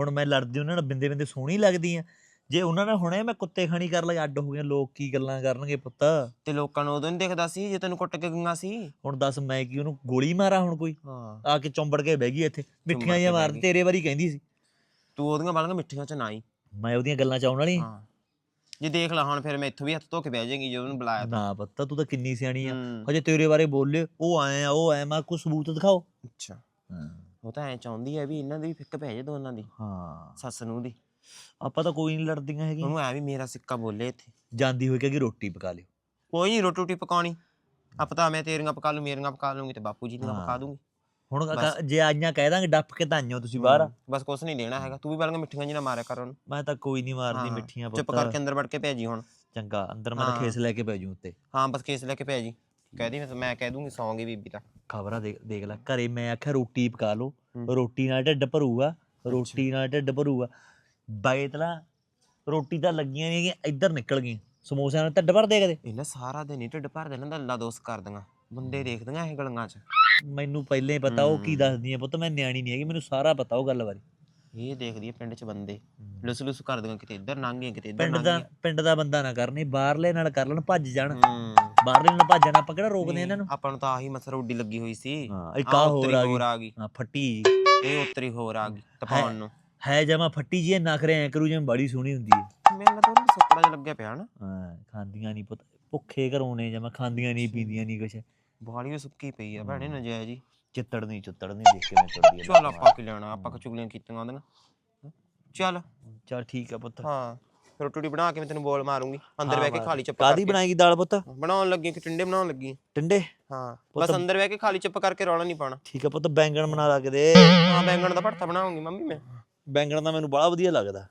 ਹੁਣ ਮੈਂ ਲੜਦੀ ਉਹਨਾਂ ਨਾਲ ਬਿੰਦੇ ਬਿੰਦੇ ਸੋਹਣੀ ਲੱਗਦੀ ਆ। ਜੇ ਉਹਨਾਂ ਨਾਲ ਹੁਣੇ ਮੈਂ ਕੁੱਤੇ ਖਾਣੀ ਕਰ ਲਗਾ ਅੱਡ ਹੋ ਗਏ ਲੋਕ ਕੀ ਗੱਲਾਂ ਕਰਨਗੇ ਪੁੱਤ? ਤੇ ਲੋਕਾਂ ਨੂੰ ਉਦੋਂ ਨਹੀਂ ਦਿਖਦਾ ਸੀ ਜੇ ਤੈਨੂੰ ਕੁੱਟ ਕੇ ਗਈਆਂ ਸੀ? ਹੁਣ ਦੱਸ ਮੈਂ ਕੀ ਉਹਨੂੰ ਗੋਲੀ ਮਾਰਾਂ ਹੁਣ ਕੋਈ? ਹਾਂ। ਆ ਕੇ ਚੌਂਬੜ ਕੇ ਬਹਿ ਗਈ ਇੱਥੇ। ਮਿੱਠੀਆਂ ਬਹਿ ਮਾਰਦੀ। ਤੇਰੇ ਵਾਰੀ ਕਹਿੰਦੀ ਸੀ। ਤੂੰ ਉਹਦੀਆਂ ਬਾਲਾਂ ਮਿੱਠੀਆਂ ਚ ਨਾ ਆਈ ਮੈਂ ਉਹਦੀਆਂ ਗੱਲਾਂ ਚ ਆਉਣ ਵਾਲੀ? ਹਾਂ। ਜੇ ਦੇਖ ਲਾ ਹੁਣ ਫਿਰ ਮੈਂ ਇੱਥੋਂ ਵੀ ਹੱਥ ਧੋ ਕੇ ਬਹਿ ਜਾਏਗੀ ਜੇ ਉਹਨੂੰ ਬੁਲਾਇਆ ਤਾਂ। ਨਾ ਪਤਾ ਤੂੰ ਤਾਂ ਕਿੰਨੀ ਸਿਆਣੀ ਆ। ਹੂੰ, ਹਜੇ ਤੇਰੇ ਬਾਰੇ ਬੋਲੇ ਉਹ ਆਏ ਆ ਉਹ ਆਏ ਮੈਂ ਕੋਈ ਸਬੂਤ ਦਿਖਾਓ। ਅੱਛਾ। ਉਹ ਤਾਂ ਐ ਚਾਹੁੰਦੀ ਹੈ ਵੀ ਇਹਨਾਂ ਦੀ ਵੀ ਫਿੱਕ ਪੈ ਜਾਏ ਦੋਨਾਂ ਦੀ ਹਾਂ। ਸੱਸ ਨੂੰ ਦੀ। ਆਪਾਂ ਤਾਂ ਕੋਈ ਨਹੀਂ ਲੜਦੀਆਂ ਹੈਗੀਆਂ। ਉਹਨੂੰ ਐ ਵੀ ਮੇਰਾ ਸਿੱਕਾ ਬੋਲੇ ਇੱਥੇ। ਜਾਂਦੀ ਹੋਈ ਕਹੇਗੀ ਰੋਟੀ ਪਕਾ ਲਿਓ। ਕੋਈ ਨਹੀਂ ਰੋਟੀ ਰੋਟੀ ਪਕਾਉਣੀ। ਆਪਤਾ ਮੈਂ ਤੇਰੀਆਂ ਪਕਾ ਲੂ ਮੇਰੀਆਂ ਪਕਾ ਲੂੰਗੀ ਤੇ ਬਾਪੂ ਜੀ ਦੀਆਂ। ਪਕਾ ਦੂੰਗੀ। ਹੁਣ। ਅਗਰ- ਜੇ ਆਈਆਂ ਕਹਿ ਦਾਂਗੇ ਡੱਪ ਕੇ ਤਾਂ ਆਈਓ ਤੁਸੀਂ ਬਾਹਰ। ਬਸ ਕੁਛ ਨਹੀਂ ਲੈਣਾ ਹੈਗਾ। ਤੂੰ ਵੀ ਬਾਲਾਂ ਮਿੱਠੀਆਂ ਜੀ ਨਾ ਮਾਰਿਆ ਕਰ ਉਹਨੂੰ। ਮੈਂ ਤਾਂ ਕੋਈ ਨਹੀਂ ਮਾਰਦੀ ਹਾਂ, ਮਿੱਠੀਆਂ ਚੁੱਪ ਪੁੱਤ। ਕਰਕੇ ਅੰਦਰ ਵੜ ਕੇ ਭੇਜੀ ਜੀ ਹੁਣ। ਚੰਗਾ ਅੰਦਰ ਮੈਂ ਤਾਂ ਹਾਂ। ਖੇਸ ਲੈ ਕੇ ਪੈ ਜੂ ਉੱਤੇ। ਹਾਂ ਬਸ ਕੇਸ ਲੈ ਕੇ ਭੇਜੀ ਜੀ। ਕਹਿ ਦੀ ਮੈਂ- ਮੈਂ ਕਹਿ ਦੂੰਗੀ ਸੌਂਗੀ ਬੀਬੀ ਤਾਂ। ਖਬਰਾਂ ਦੇਖ ਦੇਖ ਲੈ ਘਰੇ ਮੈਂ ਆਖਿਆ ਰੋਟੀ ਪਕਾ ਲਓ। ਰੋਟੀ ਨਾਲ ਢਿੱਡ ਭਰੂਗਾ ਰੋਟੀ ਨਾਲ ਢਿੱਡ ਭਰੂਗਾ। ਬਾਇਤਲਾ ਰੋਟੀ ਤਾਂ ਲੱਗੀਆਂ ਨਹੀਂ ਇੱਧਰ ਨਿਕਲ ਗਈਆਂ। ਸਮੋਸਿਆਂ ਨਾਲ ਢਿੱਡ ਭਰਦੇ ਕਦੇ? ਇਹਨਾਂ ਸਾਰਾ ਦਿਨ ਹੀ ਢਿੱਡ ਭਰਦੇ ਇਹਨਾਂ ਦਾ ਅੱਲਾ ਦੋਸਤ ਕਰਦੀਆਂ। ਬੰਦੇ ਦੇਖਦੀਆਂ ਇਹ ਗਲੀਆਂ 'ਚ। ਮੈਨੂੰ ਪਹਿਲਾਂ ਪਤਾ ਉਹ ਕੀ ਹੂੰ। ਦੱਸਦੀ ਆ ਪੁੱਤ ਮੈਂ ਨਿਆਣੀ ਨਹੀਂ ਹੈਗੀ ਮੈਨੂੰ ਸਾਰਾ ਪਤਾ ਉਹ ਗੱਲ ਬਾਰੇ। ਇਹ ਦੇਖਦੀ ਹੈ ਪਿੰਡ 'ਚ ਬੰਦੇ। ਲੁਸ ਲੁਸ ਕਰਦੀਆਂ ਕਿਤੇ ਇੱਧਰ ਲੰਘੀਆਂ ਕਿਤੇ ਇੱਧਰ ਪਿੰਡ ਦਾ ਲੰਘੀਆਂ ਪਿੰਡ ਦਾ ਬੰਦਾ ਨਾ ਕਰਨੀ ਬਾਹਰਲੇ ਨਾਲ ਕਰ ਲੈਣ ਭੱਜ ਜਾਣ। ਹੂੰ। ਬਾਹਰਲੇ ਨਾਲ ਭੱਜਣ ਆਪਾਂ ਕਿਹੜਾ ਰੋਕਦੇ ਇਹਨਾਂ ਨੂੰ? ਆਪਾਂ ਨੂੰ ਤਾਂ ਆਹੀ ਮਸਰ ਉੱਡੀ ਲੱਗੀ ਹੋਈ ਸੀ। ਹਾਂ ਇੱਕ ਆਹ ਆ ਹੋਰ ਉੱਤਰੀ ਆ ਹੋਰ ਗਈ ਆ ਗਈ। ਹਾਂ ਫੱਟੀ। ਇਹ ਉੱਤਰੀ ਹੋਰ ਆ ਗਈ ਤਪਾਉਣ ਨੂੰ। ਹੈ ਜਮਾ ਫੱਟੀ ਜੀ ਨਖਰੇ ਐ ਕਰੂ ਜਿਵੇਂ ਬੜੀ ਸੋਹਣੀ ਹੁੰਦੀ ਹੈ। ਮੈਨੂੰ ਲੱਗਦਾ ਉਹਨੂੰ ਸੁੱਕੜਾ ਜਿਹਾ ਲੱਗਿਆ ਪਿਆ ਨਾ। ਹਾਂ ਖਾਂਦੀਆਂ ਨਹੀਂ ਪੁੱਤ ਭੁੱਖੇ ਘਰੋਂ ਨੇ ਜਮਾ ਖਾਂਦੀਆਂ ਨਹੀਂ ਪੀਂਦੀਆਂ ਨਹੀਂ ਕੁਛ। ਬਾਲੀ ਵੀ ਸੁੱਕੀ ਪਈ ਆ ਭੈਣੇ ਨਜਾਇਜ਼ ਜੀ ਚਿੱਤੜ ਨਹੀਂ ਚਿੱਤੜ ਨਹੀਂ ਦੇਖ ਕੇ ਮੈਂ ਤੁਰਦੀ ਚੱਲ ਆਪਾਂ ਕੀ ਲੈਣਾ? ਆਪਾਂ ਕਿ ਚੁਗਲੀਆਂ ਕੀਤੀਆਂ ਉਹਦੀਆਂ ਚੱਲ। ਚਲ ਠੀਕ ਆ ਪੁੱਤ। ਹਾਂ। ਰੋਟੀ ਰੂਟੀ ਬਣਾ ਕੇ ਮੈਂ ਤੈਨੂੰ ਬੋਲ ਮਾਰੂੰਗੀ। ਅੰਦਰ ਬਹਿ ਕੇ ਖਾਲੀ ਚੱਪ ਕਾਦੀ ਕਰਕੇ। ਬਣਾਏਗੀ ਦਾਲ ਪੁੱਤ? ਬਣਾਉਣ ਲੱਗੀ ਕਿ ਟਿੰਡੇ ਬਣਾਉਣ ਲੱਗੀ। ਟਿੰਡੇ? ਹਾਂ। ਬਸ ਅੰਦਰ ਬਹਿ ਕੇ ਖਾਲੀ ਚੱਪ ਕਰਕੇ ਰੌਲਾ ਨਹੀਂ ਪਾਉਣਾ। ਠੀਕ ਆ ਪੁੱਤ ਬੈਂਗਣ ਬਣਾ ਲਾ ਕੇ ਦੇ। ਹਾਂ ਬੈਂਗਣ ਦਾ ਭਰਤਾ ਬਣਾਉਂਗੀ ਮੰਮੀ ਮੈਂ। ਬੈਂਗਣ ਦਾ ਮੈਨੂੰ ਬੜਾ ਵਧੀਆ ਲੱਗਦਾ।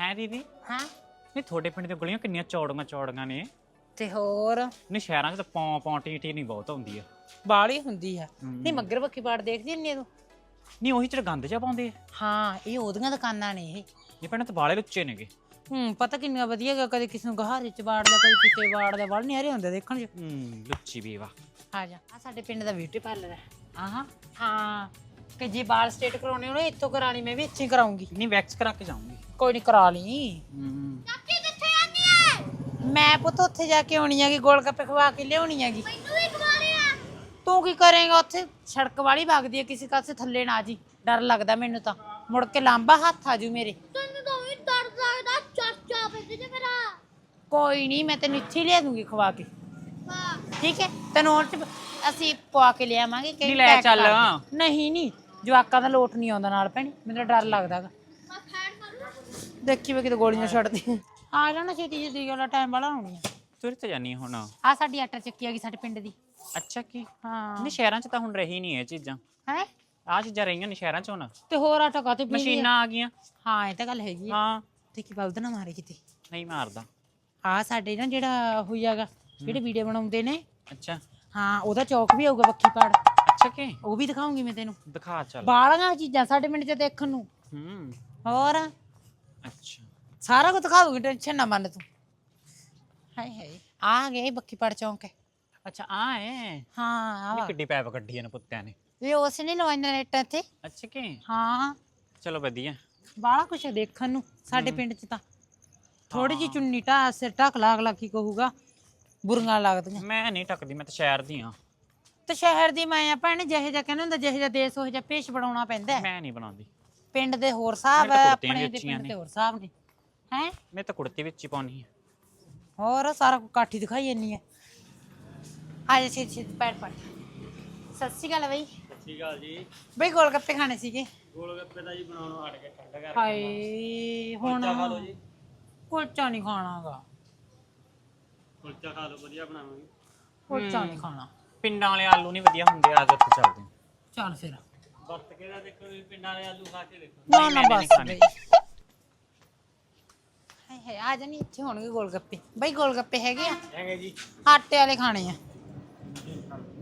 ਹੈ ਦੀਦੀ? ਹਾਂ। ਨਹੀਂ ਤੁਹਾਡੇ ਪਿੰਡ ਦੀਆਂ ਗਲੀਆਂ ਕਿੰਨੀਆਂ ਚੌੜੀਆਂ ਚੌੜੀਆਂ ਨੇ। ਤੇ ਹੋਰ? ਨਹੀਂ ਸ਼ਹਿਰਾਂ 'ਚ ਤਾਂ ਪੌਂ ਪੌਂ ਟੀ ਟੀ ਨਹੀਂ ਬਹੁਤ ਹੁੰਦੀ ਆ। ਬਾਲੀ ਹੁੰਦੀ ਆ। ਨਹੀਂ ਮੱਗਰ ਬੱਕੀ ਪਾੜ ਦੇਖਦੀ ਨਹੀਂ ਤੂੰ? ਨਹੀਂ ਉਹੀ ਚ ਗੰਦ ਜਾ ਪਾਉਂਦੇ ਆ। ਹਾਂ ਇਹ ਉਹਦੀਆਂ ਦੁਕਾਨਾਂ ਨੇ ਇਹ। ਇਹ ਪਿੰਡ ਤਾਂ ਬਾਲੇ ਲੁੱਚੇ ਨੇਗੇ। ਹੂੰ ਪਤਾ ਕਿੰਨਾ ਵਧੀਆ ਗਾ ਕਦੇ ਕਿਸ ਨੂੰ ਗਹਾਰੇ ਚ ਬਾੜ ਲਿਆ ਕਦੇ ਕਿਤੇ ਬਾੜ ਲਿਆ ਬੜ ਨਿਆਰੇ ਹੁੰਦੇ ਦੇਖਣ ਚ। ਹੂੰ ਲੁੱਚੀ ਵੀ ਵਾ। ਆ ਜਾ। ਆ ਸਾਡੇ ਪਿੰਡ ਦਾ ਬਿਊਟੀ ਪਾਰਲਰ ਹੈ। ਆਹਾਂ ਹਾਂ ਕਿ ਜੇ ਵਾਲ ਸਟੇਟ ਕਰਾਉਣੇ ਹੋਣੇ ਇੱਥੋਂ ਕਰਾਣੀ ਮੈਂ ਵੀ ਇੱਥੇ ਹੀ ਕਰਾਉਂਗੀ। ਨਹੀਂ ਵੈਕਸ ਕਰਾ ਕੇ ਜਾਊਂਗੀ। ਕੋਈ ਨਹੀਂ ਕਰਾ ਲਈ। ਹੂੰ। ਮੈਂ ਪੁੱਤ ਉੱਥੇ ਜਾ ਕੇ ਆਉਣੀ ਹੈਗੀ ਗੋਲ ਗੱਪੇ ਖਵਾ ਕੇ ਲਿਆਉਣੀ ਹੈਗੀ। ਤੂੰ ਕੀ ਕਰੇਂਗਾ ਉੱਥੇ? ਸੜਕ ਵਾਲੀ ਵਗਦੀ ਹੈ ਕਿਸੇ ਕਾਸੇ ਥੱਲੇ ਨਾ ਜੀ। ਡਰ ਲੱਗਦਾ ਮੈਨੂੰ ਤਾਂ। ਮੁੜ ਕੇ ਲਾਂਬਾ ਹੱਥ ਆ ਜੂ ਮੇਰੇ। ਤੈਨੂੰ ਤਾਂ ਵੀ ਡਰ ਲੱਗਦਾ ਚਾਚਾ ਪੈਂਦੇ ਜੇ ਮੇਰਾ। ਕੋਈ ਨਹੀਂ ਮੈਂ ਤੈਨੂੰ ਇੱਥੇ ਹੀ ਲਿਆ ਦੂੰਗੀ ਖਵਾ ਕੇ। ਠੀਕ ਹੈ? ਤੈਨੂੰ 'ਚ ਅਸੀਂ ਪਵਾ ਕੇ ਲਿਆਵਾਂਗੇ ਕਿ ਨਹੀਂ ਲੈ ਚੱਲ। ਨਹੀਂ ਨਹੀਂ। ਜਵਾਕਾਂ ਦਾ ਲੋਟ ਨਹੀਂ ਆਉਂਦਾ ਨਾਲ ਭੈਣੇ। ਮੈਨੂੰ ਤਾਂ ਡਰ ਮੈਂ ਫੈਨ ਮਾਰੂ ਦੇਖੀ ਵੇ ਕਿਤੇ ਗੋਲੀਆਂ ਛੱਡਦੀ। ਆ ਜਾਣਾ ਛੇਤੀ ਛੇਤੀ ਵਾਲਾ ਟਾਈਮ ਵਾਲਾ ਹੋਣੀ ਆ। ਤੁਰ ਤੇ ਜਾਨੀ ਹੁਣ। ਆ ਸਾਡੀ ਆਟਾ ਚੱਕੀ ਆ ਗਈ ਸਾਡੇ ਪਿੰਡ ਦੀ। ਅੱਛਾ ਕੀ? ਹਾਂ। ਨਹੀਂ ਸ਼ਹਿਰਾਂ 'ਚ ਤਾਂ ਹੁਣ ਰਹੀ ਨਹੀਂ ਇਹ ਚੀਜ਼ਾਂ। ਹੈ? ਆ ਚੀਜ਼ਾਂ ਰਹੀਆਂ ਨਹੀਂ ਸ਼ਹਿਰਾਂ 'ਚ ਹੁਣ। ਤੇ ਹੋਰ ਆਟਾ ਕਾਤੇ ਪੀ ਮਸ਼ੀਨਾਂ ਆ ਗਈਆਂ। ਹਾਂ ਇਹ ਤਾਂ ਗੱਲ ਹੈਗੀ ਆ। ਹਾਂ। ਤੇ ਕੀ ਬਲਦ ਨਾ ਮਾਰੇ ਕਿਤੇ? ਨਹੀਂ ਮਾਰਦਾ। ਆ ਸਾਡੇ ਨਾ ਜਿਹੜਾ ਹੋਈਆਗਾ ਜਿਹੜੇ ਵੀਡੀਓ ਬਣਾਉਂਦੇ ਨੇ। ਅੱਛਾ। ਹਾਂ ਉਹਦਾ ਚੌਕ ਵੀ ਆਊਗਾ ਬੱਖੀ ਪਾੜ। ਅੱਛਾ ਕੀ? ਉਹ ਵੀ ਦਿਖਾਉਂਗੀ ਮੈਂ ਤੈਨੂੰ। ਦਿਖਾ ਚੱਲ। ਬਾਲੀਆਂ ਚੀਜ਼ਾਂ ਸਾਡੇ ਪਿੰਡ 'ਚ ਦੇਖਣ ਨੂੰ। ਹੂੰ। ਹੋਰ? ਅੱਛਾ। ਸਾਰਾ ਕੁਝ ਦਿਖਾ ਦੂੰਗੀ ਟੈਨਸ਼ਨ ਨਾ ਮੰਨ ਤੂੰ। ਹਾਏ ਹਾਏ ਆ ਗਏ ਬੱਕੀ ਪਾੜ ਚੌਂਕ ਅੱਛਾ ਆ ਹੈ ਹਾਂ ਆ ਇਹ ਵਾ। ਕਿੱਡੀ ਪੈਪ ਕੱਢੀ ਨੇ ਪੁੱਤਿਆਂ ਨੇ। ਇਹ ਉਸ ਨੇ ਲਵਾਈਆਂ ਨੇਟਾਂ ਤੇ ਅੱਛਾ ਕੀ? ਹਾਂ। ਚਲੋ ਵਧੀਆ। ਬਾਹਲਾ ਕੁਛ ਹੈ ਦੇਖਣ ਨੂੰ ਸਾਡੇ ਪਿੰਡ 'ਚ ਤਾਂ। ਥੋੜੀ ਜੀ ਚੁੰਨੀ ਢਾ ਸਿਰ ਢੱਕ ਲਾਗ ਲਾ ਕੀ ਕਹੂਗਾ ਬੁਰੀਆਂ ਲੱਗਦੀਆਂ। ਮੈਂ ਨਹੀਂ ਟੱਕਦੀ ਮੈਂ ਤਾਂ ਸ਼ਹਿਰ ਦੀ ਆ ਤੇ ਸ਼ਹਿਰ ਦੀ ਮੈਂ ਆ ਭੈਣ ਜਿਹੇ ਜਿਹਾ ਕਹਿੰਦੇ ਹੁੰਦਾ ਜਿਹੇ ਜਿਹਾ ਦੇਸ਼ ਉਹ ਜਿਹਾ ਪੇਸ਼ ਬਣਾਉਣਾ ਪੈਂਦਾ। ਹੈ। ਮੈਂ ਨਹੀਂ ਬਣਾਉਂਦੀ। ਪਿੰਡ ਦੇ ਹੋਰ ਸਾਹਿਬ ਮੇਰੇ ਤਾਂ ਹੈ ਕੁੜਤੀਆਂ ਵੀ ਆਪਣੇ ਦੇ ਅੱਛੀਆਂ ਪਿੰਡ ਨੇ। ਦੇ ਹੋਰ ਸਾਹਿਬ ਨੇ। ਹੈ? ਮੈਂ ਤਾਂ ਕੁੜਤੀ ਵਿੱਚ ਹੀ ਪਾਉਣੀ ਹੈ ਹੋਰ ਸਾਰਾ ਕੁ ਕਾਠੀ ਦਿਖਾਈ ਜੰਨੀ ਹੈ ਆ ਜਾ ਛੇ ਛੇ ਪੈਰ ਪੜ ਸਤਿ ਸ਼੍ਰੀ ਅਕਾਲ ਬਈ। ਸਤਿ ਸ਼੍ਰੀ ਅਕਾਲ ਜੀ। ਬਈ ਗੋਲ ਗੱਪੇ ਖਾਣੇ ਸੀਗੇ। ਗੋਲ ਗੱਪੇ ਦਾ ਜੀ ਬਣਾਉਣੋਂ ਹਟ ਕੇ ਠੰਡਾ ਕਰ ਹਾਏ ਹੁਣ ਖਾ ਲਓ ਜੀ। ਕੁਲਚਾ ਨਹੀਂ ਖਾਣਾਗਾ। ਕੁਲਚਾ ਖਾ ਲਓ ਵਧੀਆ ਬਣਾਵਾਂਗੇ। ਕੁਲਚਾ ਨਹੀਂ ਖਾਣਾ। ਪਿੰਡਾਂ ਵਾਲੇ ਆਲੂ ਨਹੀਂ ਵਧੀਆ ਹੁੰਦੇ ਆ ਜਾ ਉੱਥੇ ਚੱਲਦੇ ਹਾਂ। ਚੱਲ ਫਿਰ। ਵਰਤ ਕੇ ਦਾ ਦੇਖੋ ਪਿੰਡਾਂ ਵਾਲੇ ਆਲੂ ਖਾ ਕੇ ਦੇਖੋ। ਨਾ ਨਾ ਬਸ। ਬਈ। ਹਾਏ ਆ ਜਾਣੀ ਇੱਥੇ ਹੋਣਗੇ ਗੋਲ ਗੱਪੇ ਬਈ ਗੋਲ ਗੱਪੇ ਹੈਗੇ ਆ। ਹੈਗੇ ਜੀ। ਆਟੇ ਵਾਲੇ ਖਾਣੇ ਆ।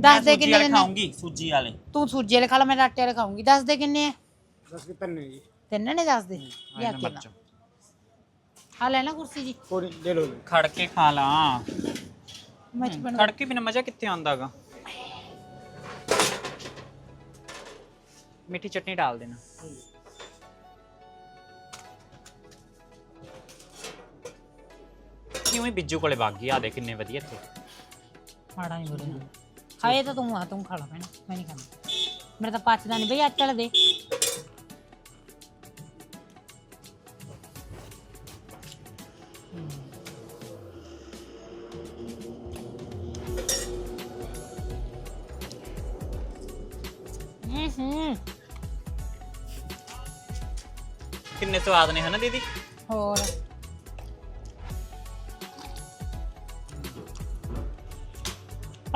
ਦੱਸ ਦੇ ਕਿੰਨੇ ਦਿਨ ਖਾਉਂਗੀ ਸੂਜੀ ਵਾਲੇ। ਤੂੰ ਸੂਜੀ ਵਾਲੇ ਖਾ ਲੈ ਮੈਂ ਆਟੇ ਵਾਲੇ ਖਾਊਂਗੀ। ਦੱਸ ਦੇ ਕਿੰਨੇ ਆ? ਦੱਸ ਕੇ ਤੰਨੇ ਜੀ। ਤਿੰਨ ਨੇ ਦੱਸ ਦੇ? ਲਿਆ ਕੇ ਨਾ ਆ ਲੈ ਨਾ ਕੁਰਸੀ ਜੀ। ਕੋਈ ਦੇ ਲੋ ਖੜ ਕੇ ਖਾ ਲਾਂ। ਮੱਚ ਬਣ ਖੜ ਕੇ ਬਿਨਾ ਮਜ਼ਾ ਕਿੱਥੇ ਆਉਂਦਾਗਾ ਮਿੱਠੀ ਚਟਨੀ ਡਾਲ ਦੇਣਾ। ਕਿਉਂ ਹੀ ਬਿੱਜੂ ਕੋਲੇ ਵਗ ਗਈ? ਆ ਦੇ ਕਿੰਨੇ ਵਧੀਆ ਇੱਥੇ। ਮਾੜਾ ਨਹੀਂ ਬੋਲਣਾ ਖਾਏ ਤਾਂ ਤੂੰ ਆ ਤੂੰ ਖਾ ਲਾ ਭੈਣੇ ਮੈਂ ਨਹੀਂ ਖਾਣਾ ਮੇਰਾ ਤਾਂ ਪਚਦਾ ਨਹੀਂ ਬਈ ਆਟਾ ਦੇ। ਹੂੰ। ਕਿੰਨੇ ਸਵਾਦ ਨੇ ਹਨਾ ਦੀਦੀ? ਹੋਰ?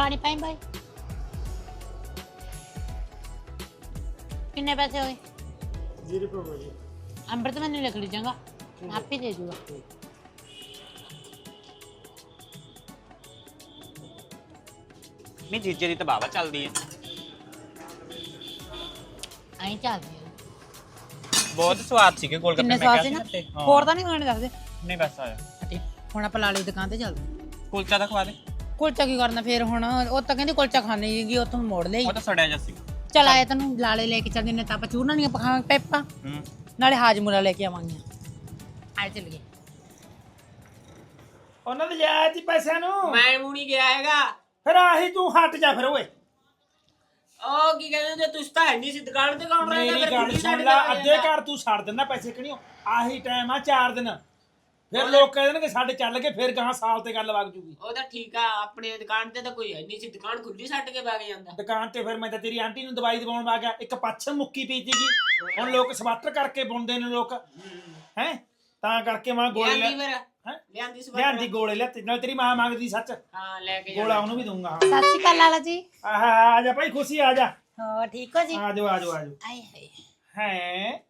ਪਾਣੀ ਪਾਈ ਬਾਈ ਕਿੰਨੇ ਪੈਸੇ ਹੋਏ? 0 ਰੁਪਏ ਜੀ ਅੰਮ੍ਰਿਤ ਮੈਨੂੰ ਲਿਖ ਲਈ ਜਾਂਗਾ ਆਪੇ ਦੇ ਦੂਗਾ। ਨਹੀਂ ਜੀਜੇ ਦੀ ਤਾਂ ਬਾਵਾ ਚੱਲਦੀ ਹੈ। ਐਂ ਚੱਲਦੀ ਆ ਬਹੁਤ ਸਵਾਦ ਸੀਗੇ ਗੋਲ ਕਿੰਨੇ ਮੈਂ ਸਵਾਦ ਕਿਹਾ ਸੀ ਨਾ? ਸੀ ਤੇ ਹਾਂ। ਹੋਰ ਤਾਂ ਨਹੀਂ ਖਾਣੇ ਦੱਸਦੇ? ਨਹੀਂ ਬਸ ਆਇਆ। ਹਟੀ ਹੁਣ ਆਪਾਂ ਲਾਲੀ ਦੁਕਾਨ ਤੇ ਚੱਲਦੇ ਕੁਲਚਾ ਤਾਂ ਖਵਾ ਦੇ। ਕੁਲਚਾ ਕੀ ਕਰਨਾ ਫੇਰ ਹੁਣ? ਉਹ ਤਾਂ ਕਹਿੰਦੀ ਕੁਲਚਾ ਖਾਣੀ ਸੀਗੀ ਉੱਥੋਂ ਮੋੜ ਲਈ। ਉਹ ਤਾਂ ਸੜਿਆ ਜਾ ਸੀ। ਚਲ ਆਏ ਤੈਨੂੰ ਲਾਲੇ ਲੈ ਕੇ ਚੱਲ ਜਿੰਨੇ ਤਾਂ ਆਪਾਂ ਚੂਰਨਾ ਨਹੀਂ ਪਕਾਵਾਂਗੇ ਪੈਪਾ। ਹੂੰ। ਨਾਲੇ ਹਾਜਮੂਲਾ ਲੈ ਕੇ ਆਵਾਂਗੇ। ਆਏ ਚੱਲ ਗਏ। ਉਹਨਾਂ ਦੇ ਲਿਆ ਤੀ ਪੈਸਿਆਂ ਨੂੰ। ਮੈਂ ਮੂਣੀ ਗਿਆ ਹੈਗਾ। ਫਿਰ ਆਹੀ ਤੂੰ ਹਟ ਜਾ ਫਿਰ ਓਏ। ਉਹ ਕੀ ਕਹਿੰਦੇ ਤੇ ਤੁਸੀਂ ਤਾਂ ਹੈ ਨਹੀਂ ਸੀ ਦੁਕਾਨ ਤੇ ਕੌਣ ਰਹਿੰਦਾ ਮੇਰੀ ਫਿਰ ਗੱਲ ਕੁੜੀ ਸੁਣ ਸਾਡੇ ਲੈ ਨਾਲ ਅੱਧੇ ਘਰ ਤੂੰ ਛੱਡ ਦਿੰਦਾ ਪੈਸੇ ਕਿਣਿਓ ਆਹੀ ਟਾਈਮ ਆ 4 ਦਿਨ। ਫਿਰ ਲੋਕ ਕਹਿ ਦੇਣਗੇ ਸਾਡੇ ਚੱਲ ਕੇ ਫਿਰ ਗਾਂ ਸਾਲ ਤੇ ਗੱਲ ਵਗ ਜੂਗੀ। ਉਹ ਤਾਂ ਠੀਕ ਆ ਆਪਣੇ ਦੁਕਾਨ ਤੇ ਤਾਂ ਕੋਈ ਹੈ ਨਹੀਂ ਸੀ ਦੁਕਾਨ ਖੁੱਲੀ ਛੱਡ ਕੇ ਵਗ ਜਾਂਦਾ। ਦੁਕਾਨ ਤੇ ਫਿਰ ਮੈਂ ਤਾਂ ਤੇਰੀ ਆਂਟੀ ਨੂੰ ਦਵਾਈ ਦਵਾਉਣ ਵਾ ਗਿਆ ਇੱਕ ਪੱਛਮ ਮੁੱਕੀ ਪਈ ਸੀਗੀ। ਹੁਣ ਲੋਕ ਸਵਾਟਰ ਕਰਕੇ ਬੁਣਦੇ ਨੇ ਲੋਕ। ਹੈ? ਤਾਂ ਕਰਕੇ ਮੈਂ ਗੋਲੇ ਲਿਆਂਦੀ ਲੈ ਫਿਰ? ਹੈਂ? ਲਿਆਂਦੀ ਸੀ ਲਿਆਂਦੀ ਗੋਲੇ ਲੈ ਨਾਲ ਤੇਰੀ ਮਾਂ ਮੰਗਦੀ ਸੱਚ। ਹਾਂ ਲੈ ਕੇ ਗੋਲਾ ਉਹਨੂੰ ਵੀ ਦਊਂਗਾ ਸਤਿ ਸ਼੍ਰੀ ਅਕਾਲ ਲਾਲਾ ਜੀ। ਆਹ ਆ ਜਾ ਭਾਈ ਖੁਸ਼ੀ ਆ ਜਾ ਹੋ ਠੀਕ ਹੋ ਜੀ? ਆ ਜਾਓ ਆ ਜਾਓ ਆ ਜਾਓ ਆਏ ਹਾਏ। ਹੈ?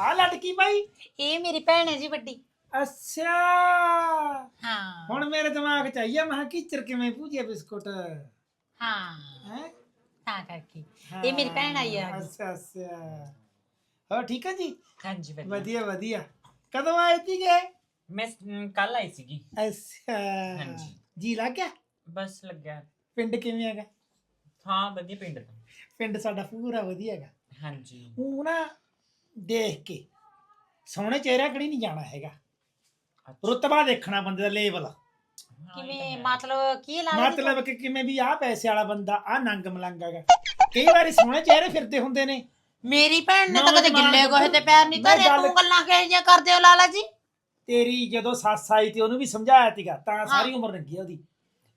ਆ ਲਟਕੀ ਭਾਈ? ਇਹ ਮੇਰੀ ਭੈਣ ਹੈ ਜੀ ਵੱਡੀ। ਅੱਛਾ। ਹਾਂ। ਹੁਣ ਮੇਰੇ ਦਿਮਾਗ ਚ ਆਈਆ ਮੈਂ ਕੀਚਰ ਕਿਵੇਂ ਪੂਜੇ ਬਿਸਕੁਟ? ਹਾਂ। ਹੈ? ਤਾਂ ਕਰਕੇ। ਇਹ ਮੇਰੀ ਭੈਣ ਆਈ ਆ। ਅੱਛਾ ਅੱਛਾ। ਹੋ ਠੀਕ ਹੈ ਜੀ? ਹਾਂਜੀ ਵਧੀਆ। ਵਧੀਆ ਕਦੋਂ ਆਏ ਸੀਗੇ? ਮੈਂ ਕੱਲ ਆਈ ਸੀਗੀ। ਅੱਛਾ। ਹਾਂਜੀ। ਜੀ ਲੱਗ ਗਿਆ? ਬਸ ਲੱਗਿਆ। ਪਿੰਡ ਕਿਵੇਂ ਹੈਗਾ? ਹਾਂ ਵਧੀਆ ਪਿੰਡ ਤੋਂ ਪਿੰਡ ਸਾਡਾ ਪੂਰਾ ਵਧੀਆ ਹੈਗਾ। ਹਾਂਜੀ। ਉਹ ਨਾ ਦੇਖ ਕੇ ਸੋਹਣੇ ਚਿਹਰਾ ਕੜੀ ਨਹੀਂ ਜਾਣਾ ਹੈਗਾ। ਰੁਤਬਾ ਦੇਖਣਾ ਬੰਦੇ ਦਾ ਲੈਵਲ ਕਿਵੇਂ ਮਤਲਬ ਕੀ ਲਾਲਾ ਜੀ ਮਤਲਬ ਕਿ ਕਿਵੇਂ ਵੀ ਆ ਪੈਸੇ ਵਾਲਾ ਬੰਦਾ ਆ ਨੰਗ ਮਲੰਗ ਹੈਗਾ। ਕਈ ਵਾਰੀ ਸੋਹਣੇ ਚਿਹਰੇ ਫਿਰਦੇ ਹੁੰਦੇ ਨੇ। ਮੇਰੀ ਭੈਣ ਨੇ ਤਾਂ ਕਦੇ ਗਿੱਲੇ ਗੋਹੇ ਤੇ ਪੈਰ ਨਹੀਂ ਧਰੇ ਤੂੰ ਗੱਲਾਂ ਕਿਹੋ ਜਿਹੀਆਂ ਕਰਦੇ ਹੋ ਲਾਲਾ ਜੀ? ਤੇਰੀ ਜਦੋਂ ਸੱਸ ਆਈ ਤੇ ਉਹਨੂੰ ਵੀ ਸਮਝਾਇਆ ਸੀਗਾ ਤਾਂ ਸਾਰੀ ਉਮਰ ਲੰਗੀ ਆ ਉਹਦੀ।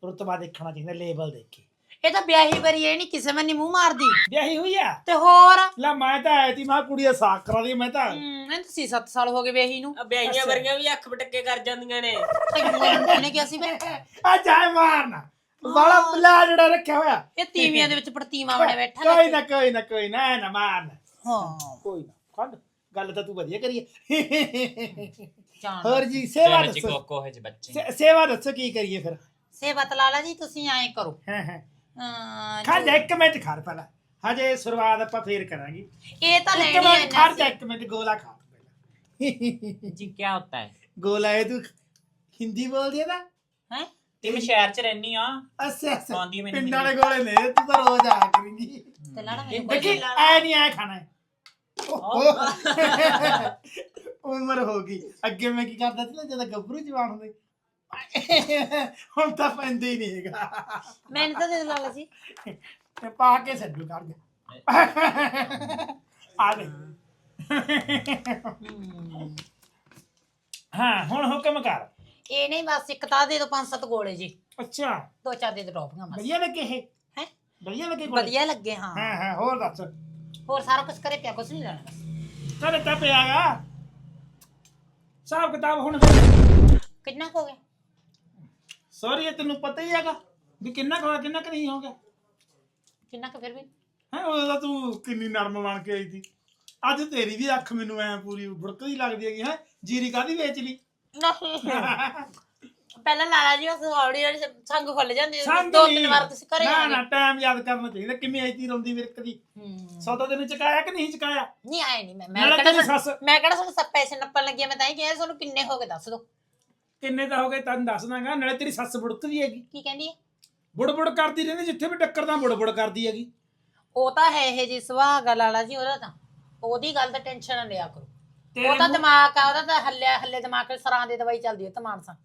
ਰੁਤਬਾ ਦੇਖਣਾ ਚਾਹੀਦਾ ਲੈਵਲ ਦੇਖ ਇਹ ਤਾਂ ਵਿਆਹੀ ਵਰੀ ਇਹ ਨਹੀਂ ਕਿਸੇ ਮੈਂ ਨੀ ਮੂੰਹ ਮਾਰਦੀ। ਵਿਆਹੀ ਹੋਈ ਆ? ਤੇ ਹੋਰ? ਲੈ ਮੈਂ ਤਾਂ ਆਈ ਤੀ ਮੈਂ ਕਿਹਾ ਕੁੜੀ ਦਾ ਸਾਕ ਕਰਾ ਦੀ ਮੈਂ ਤਾਂ। ਹਮ, ਇਹਨੂੰ ਤੁਸੀਂ 7 ਸਾਲ ਹੋ ਗਏ ਵਿਆਹੀ ਨੂੰ। ਵਿਆਹੀਆਂ ਵਰੀਆਂ ਵੀ ਅੱਖ ਪਟਕੇ ਕਰ ਜਾਂਦੀਆਂ ਨੇ। ਤੈਨੂੰ ਇਹਨੇ ਕਿਹਾ ਸੀ ਵੇ? ਆ ਜਾਏ ਮਾਰਨਾ। ਵਾਲਾ ਬਲਾ ਜਿਹੜਾ ਰੱਖਿਆ ਹੋਇਆ। ਇਹ ਤੀਵੀਆਂ ਦੇ ਵਿੱਚ ਪ੍ਰਤੀਮਾ ਬਣੇ ਬੈਠਾ ਕੋਈ ਨਾ ਕੋਈ ਨਾ ਕੋਈ ਨਾ ਐ ਨਾ ਮਾਰਨਾ ਹਾਂ। ਕੋਈ ਨਾ ਖੰਡ। ਗੱਲ ਤਾਂ ਤੂੰ ਵਧੀਆ ਕਰੀਏ। ਜਾਣ ਹੋਰ ਜੀ ਸੇਵਾ ਦੱਸੋ। ਕੋਕੋ ਹੈ ਜੀ ਬੱਚੇ ਸੇ- ਸੇਵਾ ਦੱਸੋ ਕੀ ਕਰੀਏ ਫਿਰ? ਸੇਵਤ ਲਾਲਾ ਜੀ ਤੁਸੀਂ ਐਂ ਕਰੋ। ਹਾਂ ਹਾਂ। ਅਮ, ਖੜ ਜਾ ਇੱਕ ਮਿੰਟ ਖੜ ਪਹਿਲਾਂ। ਹਜੇ ਸ਼ੁਰੂਆਤ ਆਪਾਂ ਫੇਰ ਕਰਾਂਗੇ। ਇਹ ਤਾਂ ਇੱਕ ਲੈਣੀ ਮਿੰਟ ਖੜ ਜਾ ਹੈ ਇੱਕ ਮਿੰਟ ਗੋਲਾ ਖਾ ਤੂੰ ਪਹਿਲਾਂ। ਜੀ ਕੀ ਹੁੰਦਾ ਹੈ? ਗੋਲਾ ਹੈ ਤੂੰ ਹਿੰਦੀ ਬੋਲਦੀ ਹੈ ਨਾ? ਹੈ? ਤੇ ਮੈਂ ਸ਼ਹਿਰ ਚ ਰਹਿਨੀ ਆ। ਅੱਛਾ ਅੱਛਾ। ਆਉਂਦੀ ਹੈ ਮੈਨੂੰ ਪਿੰਡ ਵਾਲੇ ਗੋਲੇ ਨੇ ਤੂੰ ਤਾਂ ਰੋਜ਼ ਆਇਆ ਕਰੀਂਗੀ। ਤੇ ਲਾਲਾ ਮੈਨੂੰ ਦੇਖੀ ਕੋਈ ਐ ਨਹੀਂ ਐ ਖਾਣਾ। ਹੈ ਉਮਰ ਹੋ ਗਈ। ਅੱਗੇ ਮੈਂ ਕੀ ਕਰਦਾ ਸੀ ਨਾ ਜਦੋਂ ਗੱਭਰੂ ਜਵਾਨ ਹੁੰਦੇ ਹੁਣ ਤਾਂ ਪੈਂਦੇ ਹੀ ਨਹੀਂ ਹੈਗਾ। ਮੈਨੂੰ ਤਾਂ ਦੇ ਦਿਓ ਲਾਲਾ ਜੀ ਤੇ ਪਾ ਕੇ ਛੱਡੂ ਕਰ ਗਿਆ ਆ ਗਏ ਹਾਂ। ਹੁਣ ਹੁਕਮ ਕਰ। ਇਹ ਨਹੀਂ ਬਸ ਇੱਕ ਤਾਂ ਦੇ ਦਿਓ ਪੰਜ ਸੱਤ ਗੋਲੇ ਜੀ। ਅੱਛਾ। ਦੋ ਚਾਰ ਦੇ ਦਿਓ ਬਸ। ਵਧੀਆ ਲੱਗੇ ਇਹ? ਹੈ? ਵਧੀਆ ਲੱਗੇ? ਵਧੀਆ ਲੱਗੇ ਹਾਂ। ਹਾਂ ਹਾਂ ਹੋਰ ਦੱਸ। ਹੋਰ ਸਾਰਾ ਕੁਝ ਕਰੇ ਪਿਆ ਕੁਝ ਨਹੀਂ ਲੈਣਾ ਬਸ। ਤੇਰੇ ਤਾਂ ਪਿਆਗਾ ਹਿਸਾਬ ਕਿਤਾਬ ਹੁਣ। ਕਿੰਨਾ ਕੁ ਹੋ ਗਿਆ? ਸੌਰੀ ਇਹ ਤੈਨੂੰ ਪਤਾ ਹੀ ਹੈਗਾ ਵੀ ਕਿੰਨਾ ਹੋਇਆ ਕਿੰਨਾ ਕੁ ਨਹੀਂ ਹੋ ਗਿਆ। ਕਿੰਨਾ ਕੁ ਫਿਰ ਵੀ? ਹੈ ਉਹਦਾ ਤੂੰ ਕਿੰਨੀ ਨਰਮ ਬਣ ਕੇ ਆਈ ਸੀ। ਅੱਜ ਤੇਰੀ ਵੀ ਅੱਖ ਮੈਨੂੰ ਐ ਪੂਰੀ ਬੁੜਕਦੀ ਲੱਗਦੀ ਹੈਗੀ ਹੈ? ਜੀਰੀ ਕਾਦੀ ਵੇਚ ਲਈ? ਪਹਿਲਾਂ ਲਾਲਾ ਜੀ ਉਸ ਸੰਗ ਖੁੱਲ ਜਾਂਦੀ ਸੀ। ਸੰਗ ਦੋ ਨਹੀਂ। ਤਿੰਨ ਵਾਰ ਤੁਸੀਂ ਘਰੇ ਨਾ ਨਾ ਟਾਈਮ ਯਾਦ ਕਰਨਾ ਚਾਹੀਦਾ ਕਿਵੇਂ ਆਈ ਤੀ ਰੋਂਦੀ ਵਿਰਕਦੀ। ਸੌਦਾ ਤੈਨੂੰ ਚਕਾਇਆ ਕਿ ਨਹੀਂ ਚਕਾਇਆ? ਨਹੀਂ ਆਏ ਨਹੀਂ ਮੈਂ। ਮੈਂ ਨਾਲੇ ਕਿਹੜਾ ਤੇਰੀ ਸੱਸ ਮੈਂ ਕਿਹੜਾ ਤੁਹਾਨੂੰ ਸਭ ਪੈਸੇ ਨੱਪਣ ਲੱਗੀ ਆ, ਮੈਂ ਤਾਂ ਹੀ ਕਿਹਾ ਤੁਹਾਨੂੰ ਕਿੰਨੇ ਹੋ ਗਏ ਦੱਸ ਦਿਓ ਕਿੰਨੇ ਦਾ ਹੋ ਗਏ ਤੈਨੂੰ ਦੱਸ ਦਾਂਗਾ ਨਾਲੇ ਤੇਰੀ ਸੱਸ ਬੁੜਕਦੀ ਹੈਗੀ। ਕੀ ਕਹਿੰਦੀ ਹੈ? ਬੁੜਬੁੜ ਕਰਦੀ ਰਹਿੰਦੀ ਜਿੱਥੇ ਵੀ ਟੱਕਰਦਾ ਬੁੜਬੁੜ ਕਰਦੀ ਹੈਗੀ। ਉਹ ਤਾਂ ਹੈ ਇਹ ਜੀ ਸੁਭਾਅ ਗਾ ਲਾਲਾ ਜੀ ਉਹਦਾ ਤਾਂ। ਉਹਦੀ ਗੱਲ ਤਾਂ ਟੈਨਸ਼ਨ ਨਾ ਲਿਆ ਕਰੋ। ਤੇਰੇ ਉਹਦਾ ਮੂੰਹ- ਦਿਮਾਗ ਆ ਉਹਦਾ ਤਾਂ ਹੱਲੇ ਹੱਲੇ ਦਿਮਾਗ ਤੇ ਸਰਾਂ ਦੀ ਦਵਾਈ ਚੱਲਦੀ ਹੈ ਤਮਾਨ ਸਾਂ